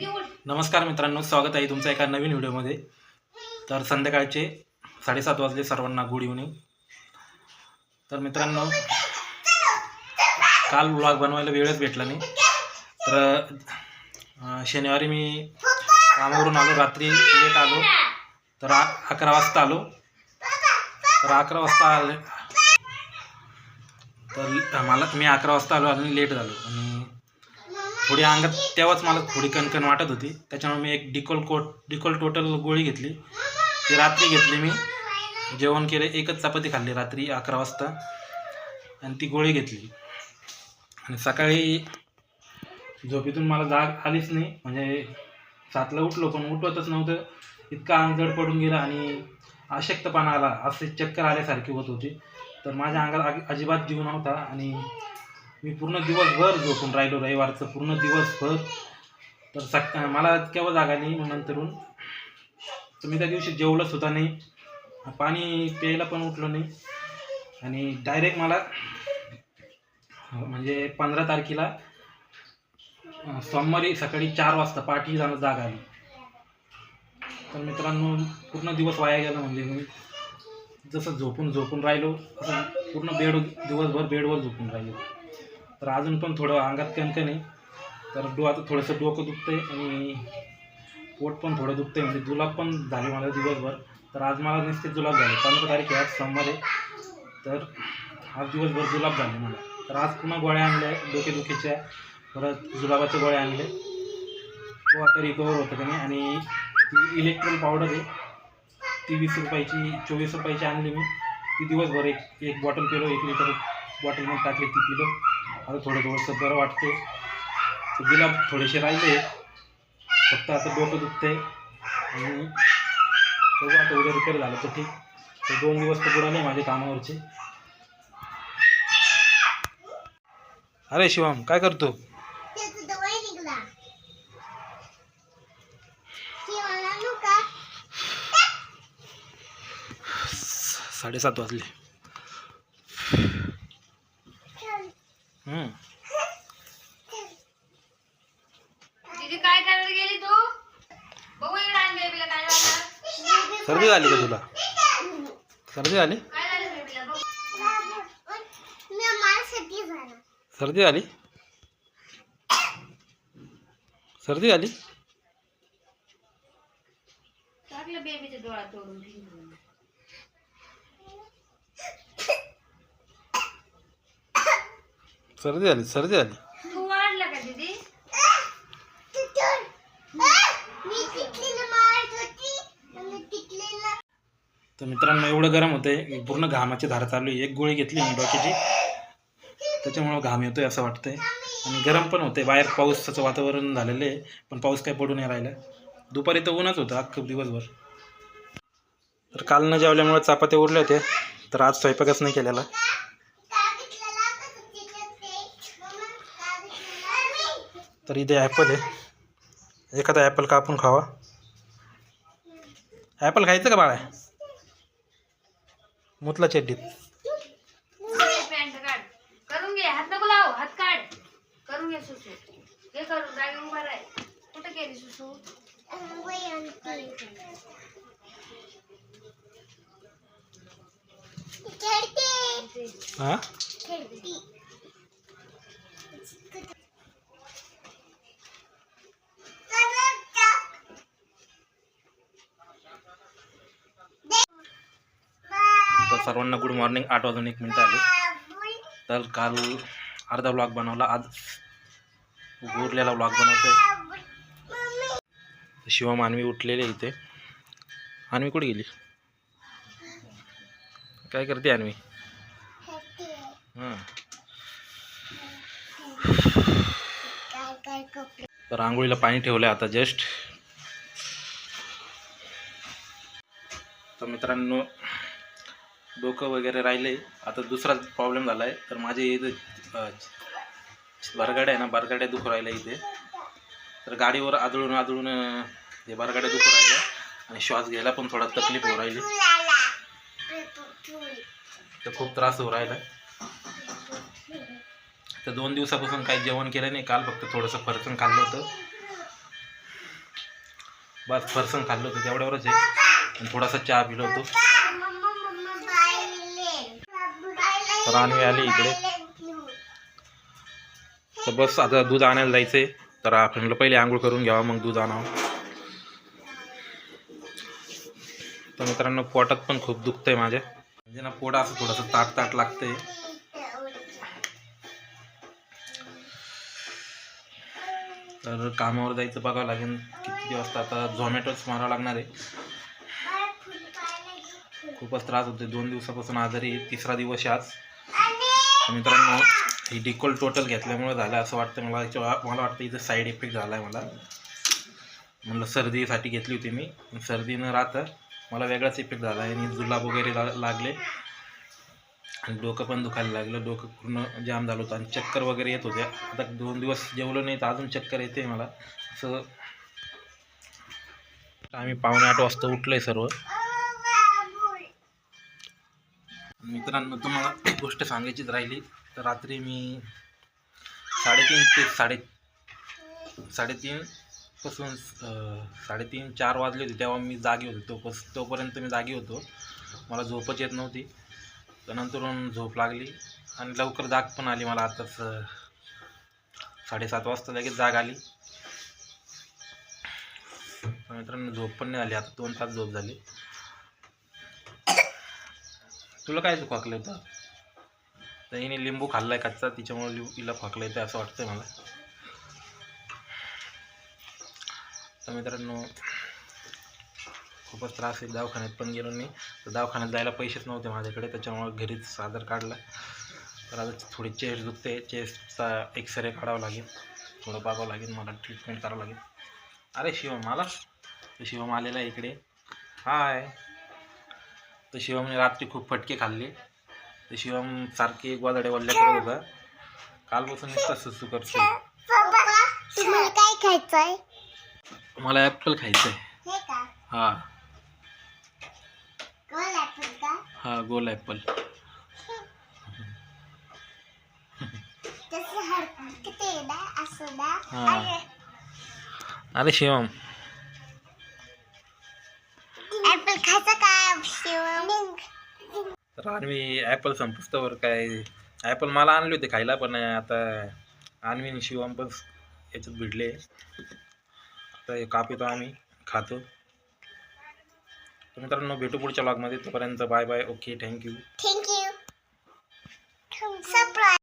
नमस्कार मित्रांनो स्वागत आहे तुमचं एका नवीन व्हिडिओमध्ये. तर संध्याकाळचे साडेसात वाजले सर्वांना गुड इव्हनिंग तर मित्रांनो काल व्लॉग बनवायला वेळच भेटला नाही. तर शनिवारी मी कामावरून आलो रात्री लेट आलो. तर अकरा वाजता आलो. तर अकरा वाजता आले. तर मला मी अकरा वाजता आलो आणि लेट झालो. आणि थोडी अंगात तेव्हाच मला थोडी कणकण वाटत होती. त्याच्यामुळे मी एक डिकोल कोट डिकोल टोटल गोळी घेतली. ती रात्री घेतली मी. जेवण केले एकच चपाती खाल्ली रात्री अकरा वाजता. आणि ती गोळी घेतली. आणि सकाळी झोपेतून मला जाग आलीच नाही. म्हणजे सातला उठलो पण उठवतच नव्हतं. इतका अंग जड पडून गेला आणि अशक्तपणा आला. असे चक्कर आल्यासारखी होत होती. तर माझ्या अंगात अजिबात जीव नव्हता. आणि मी पूर्ण दिवसभर झोपून राहिलो रविवारचं पूर्ण दिवसभर. तर सक मला केव्हा जागा नाही मग नंतरून तर मी त्या दिवशी जेवलंच होता नाही. पाणी प्यायला पण उठलो नाही. आणि डायरेक्ट मला म्हणजे पंधरा तारखेला सोमवारी सकाळी चार वाजता पाठी जाणं जाग आली. तर मित्रांनो पूर्ण दिवस वाया गेला म्हणजे मी जसं झोपून झोपून राहिलो पूर्ण बेड दिवसभर बेडवर झोपून राहिलो. तर अजून पण थोडं अंगात कणकण आहे. तर डो आता थोडंसं डोकं दुखतंय आणि पोट पण थोडं दुखतंय. म्हणजे जुलाब पण झाले मला दिवसभर. तर आज मला नुसते जुलाब झाले. पंधरा तारीख आहे आज सोमवार आहे. तर आज दिवसभर जुलाब झाले मला. तर आज पुन्हा गोळ्या आणल्या डोकेदुखीच्या परत जुलाबाच्या गोळ्या आणले. तो आता रिकवर होतं का नाही? आणि ती इलेक्ट्रॉन पावडर आहे. ती वीस रुपयाची चोवीस रुपयाची आणली मी. ती दिवसभर एक एक बॉटल पिलो एक लिटर बॉटलमध्ये टाकली ती पिलो. आता थोडं थोडंसं बरं वाटते तर गुलाब थोडेसे राहिले. फक्त आता डोकं दुखतंय. आणि बघू आता उद्या रिपेअर झालं तर ठीक. तर दोन दिवस तर बुडाले माझे कामावरचे. अरे शिवम काय करतो? साडेसात वाजले. दीदी काय करायला गेली तू? बघू इकडे आण बेबीला काय झालं. सर्दी झाली का तुला? सर्दी झाली? काय झालं बेबीला? बघ. मी माझ्यासाठी झाला सर्दी झाली? सर्दी झाली? सर्दी झाली सर्दी तू वाढला का दीदी? तिथलीला तर मित्रांनो एवढं गरम होतंय. पूर्ण घामाची धार चालू आहे. एक गोळी घेतली मी डोक्याची. त्याच्यामुळं घाम येतोय असं वाटतंय. आणि गरम पण होतंय. बाहेर पावसाचं वातावरण झालेलं आहे. पण पाऊस काय पडू नाही राहिला. दुपारी तर ऊनच होतं अख्खं दिवसभर. तर काल न जेवल्यामुळे चपात्या उरल्या होत्या. तर आज स्वयंपाकच नाही केलेला. तर इथे ॲपल आहे. एखादा ॲपल कापून खावा. ॲपल खायचं का बाळा? मुतला चड्डीत. हा काढ करून घे हात नको लाव हात काढ करून घे सुसू हे करून जागी उभा राह कुठं गेली सुसू वय आणते खेळते हां खेळती तर सर्वांना गुड मॉर्निंग आठ वाजून एक मिनटं आले. तर काल अर्धा ब्लॉग बनवला. आज उरलेला ब्लॉग बनवतोय. शिवा मानवी उठलेले आहे इथे. अन्वी कुठे गेली? काय करते अन्वी हां. तर आंघोळीला पाणी ठेवलं आहे आता जस्ट तर मित्रांनो डोकं वगैरे राहिले आता दुसरा प्रॉब्लेम झाला आहे तर माझे इथे अं, बरगाड्या आहे ना बरगाड्या दुखू राहिल्या इथे. तर गाडीवर आदळून आदळून हे बरगाड्या दुखू राहिल्या. आणि श्वास घ्यायला पण थोडा तकलीफ होऊ राहिली. तर खूप त्रास होऊ राहिला. तर दोन दिवसापासून काही जेवण केलं नाही. काल फक्त थोडंसं फरसाण खाल्लं होतं. बस फरसन खाल्लं होतं तेवढ्यावरच आहे. आणि थोडासा चहा पिलो होतो. तर आणवी आली इकडे. तर बस आता दूध आणायला जायचंय. तर आपण पहिले आंघोळ करून घ्यावा मग दूध आणावं. तर मित्रांनो पोटात पण खूप दुखतंय माझ्या. म्हणजे ना पोट असं थोडंसं ताट ताट लागतंय. तर कामावर जायचं बघावं लागेल. किती वाजता आता झोमॅटोच मारावं लागणार आहे. खूपच त्रास होते दोन दिवसापासून आजारी तिसरा दिवस आज. तर मित्रांनो ही डिकोल टोटल घेतल्यामुळे झालं असं वाटतं. मला याच्या- मला वाटतं इथं साईड इफेक्ट झाला आहे मला. म्हणलं सर्दीसाठी घेतली होती मी. सर्दी न राहतं मला वेगळाच इफेक्ट झाला आहे. आणि जुलाब वगैरे ला लागले. आणि डोकं पण दुखायला लागलं. डोकं पूर्ण जाम झालं होतं. आणि चक्कर वगैरे येत होत्या. आता दोन दिवस जेवलो नाही तर अजून चक्कर येते मला. असं आम्ही पावणे आठ वाजता उठलो आहे सर्व. मित्रांनो तुम्हाला एक गोष्ट सांगायचीच राहिली. तर रात्री मी साडेतीन ते साडे साडेतीन पासून साडेतीन चार वाजले होते तेव्हा मी जागी होतो. तोपस तोपर्यंत मी जागी होतो. मला झोपच येत नव्हती. त्यानंतरून झोप लागली आणि लवकर जाग पण आली मला. आताच साडेसात वाजता लगेच जाग आली. मित्रांनो झोप पण नाही आली. आता दोन तास झोप झाली. तुला काय खोकलं होतं तर हिने लिंबू खाल्लाय कच्चा तिच्यामुळे लिंबू तिला खोकलं येतं असं वाटतंय मला. तर मित्रांनो खूपच त्रास आहे दवाखान्यात पण गेलो नाही. तर दवाखान्यात जायला पैसेच नव्हते माझ्याकडे त्याच्यामुळे घरीच आधार काढला. तर आता थोडी चेस्ट दुखते. चेस्टचा एक्सरे काढावा लागेल. थोडं बघावं लागेल मला ट्रीटमेंट करावं लागेल. अरे शिवम आला? शिवम आलेला आहे इकडे. हाय तर शिवमने रात्री खूप फटके खाल्ले. तर शिवम सारखे गोदाडे वल्ल्या करत होता. कालपासून नुसता सुसू करतो तुम्हाला काय खायचंय? मला ॲपल खायचं आहे हे का? हा. गोल ऍपल का? हा गोल ॲपल. तसं हरकत आहे ना असं ना. हा. अरे शिवम. तर आणवी ॲपल संपुस्तवर काय? ॲपल मला आणले होते खायला पण आता आणवी आणि शिवम पण याच्यात भिडले. आता हे कापितो आम्ही खातो. तर मित्रांनो भेटू पुढच्या ब्लॉगमध्ये तोपर्यंत bye bye okay thank you thank you